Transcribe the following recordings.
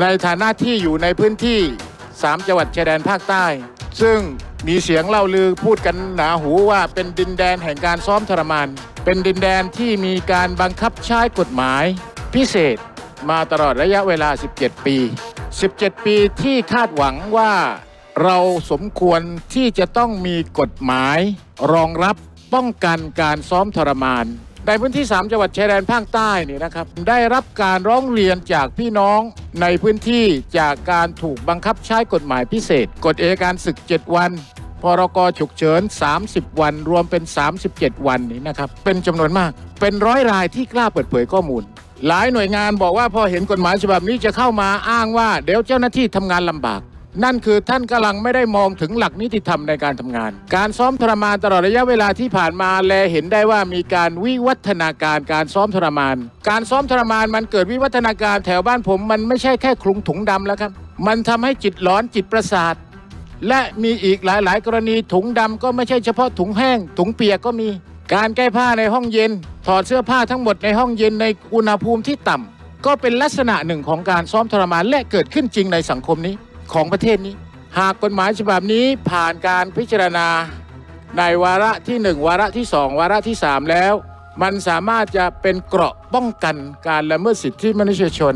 ในฐานะที่อยู่ในพื้นที่ 3 จังหวัดชายแดนภาคใต้ ซึ่งมีเสียงเล่าลือพูดกันหนาหูว่าเป็นดินแดนแห่งการซ้อมทรมาน เป็นดินแดนที่มีการบังคับใช้กฎหมายพิเศษมาตลอดระยะเวลา 17 ปี 17 ปีที่คาดหวังว่าเราสมควรที่จะต้องมีกฎหมาย รองรับป้องกันการซ้อมทรมาน ในพื้นที่ 3 จังหวัดชายแดนภาคใต้นี่นะครับได้รับการร้องเรียนจากพี่น้องในพื้นที่จากการถูกบังคับใช้กฎหมายพิเศษ กฎเอการศึก 7 วันพรกฉุกเฉิน 30 วัน รวมเป็น 37 วันนี้นะครับเป็นจำนวนมาก เป็นร้อยรายที่กล้าเปิดเผยข้อมูล หลายหน่วยงานบอกว่าพอเห็นกฎหมายฉบับนี้จะเข้ามาอ้างว่า เดี๋ยวเจ้าหน้าที่ทำงานลำบาก นั่นคือท่านกำลังไม่ได้มองถึงหลักนิติธรรมในการทำงาน การซ้อมทรมานตลอดระยะเวลาที่ผ่านมาแลเห็นได้ว่ามีการวิวัฒนาการการซ้อมทรมาน การซ้อมทรมานมันเกิดวิวัฒนาการแถวบ้านผม มันไม่ใช่แค่คลุงถุงดำแล้วครับ มันทำให้จิตหลอนจิตประสาทและมีอีกหลายๆ กรณีถุงดำก็ไม่ใช่เฉพาะถุงแห้ง ถุงเปียกก็มี การแก้ผ้าในห้องเย็น ถอดเสื้อผ้าทั้งหมดในห้องเย็นในอุณหภูมิที่ต่ำก็เป็นลักษณะหนึ่งของการซ้อมทรมานและเกิดขึ้นจริงในสังคมนี้ ของประเทศนี้ หากกฎหมายฉบับนี้ผ่านการพิจารณาในวาระที่ 1 วาระที่ 2 วาระที่ 3 แล้ว มันสามารถจะเป็นเกราะป้องกันการละเมิดสิทธิมนุษยชน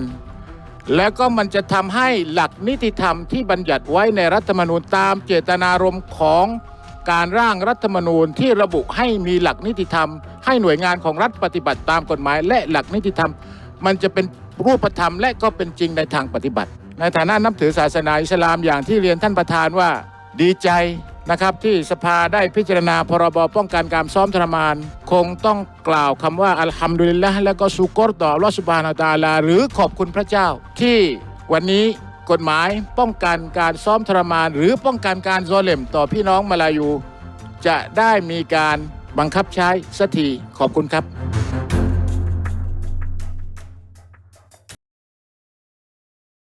แล้วก็มันจะทำให้หลักนิติธรรมที่บัญญัติไว้ในรัฐธรรมนูญตามเจตนารมณ์ของการร่างรัฐธรรมนูญที่ระบุให้มีหลักนิติธรรม ให้หน่วยงานของรัฐปฏิบัติตามกฎหมาย และหลักนิติธรรม มันจะเป็นรูปธรรมและก็เป็นจริงในทางปฏิบัติ ในฐานะนับถือศาสนาอิสลามอย่างที่เรียนท่านประธานว่าดีใจนะครับที่สภาได้พิจารณาพรบป้องกันการซ้อมทรมาน คงต้องกล่าวคำว่าอัลฮัมดุลิลละและก็สุกรต่ออัลลอสุบานาตาลา หรือขอบคุณพระเจ้า ที่วันนี้กฎหมายป้องกันการซ้อมทรมาน หรือป้องกันการซอเลมต่อพี่น้องมาลายู จะได้มีการบังคับใช้สักทีขอบคุณครับ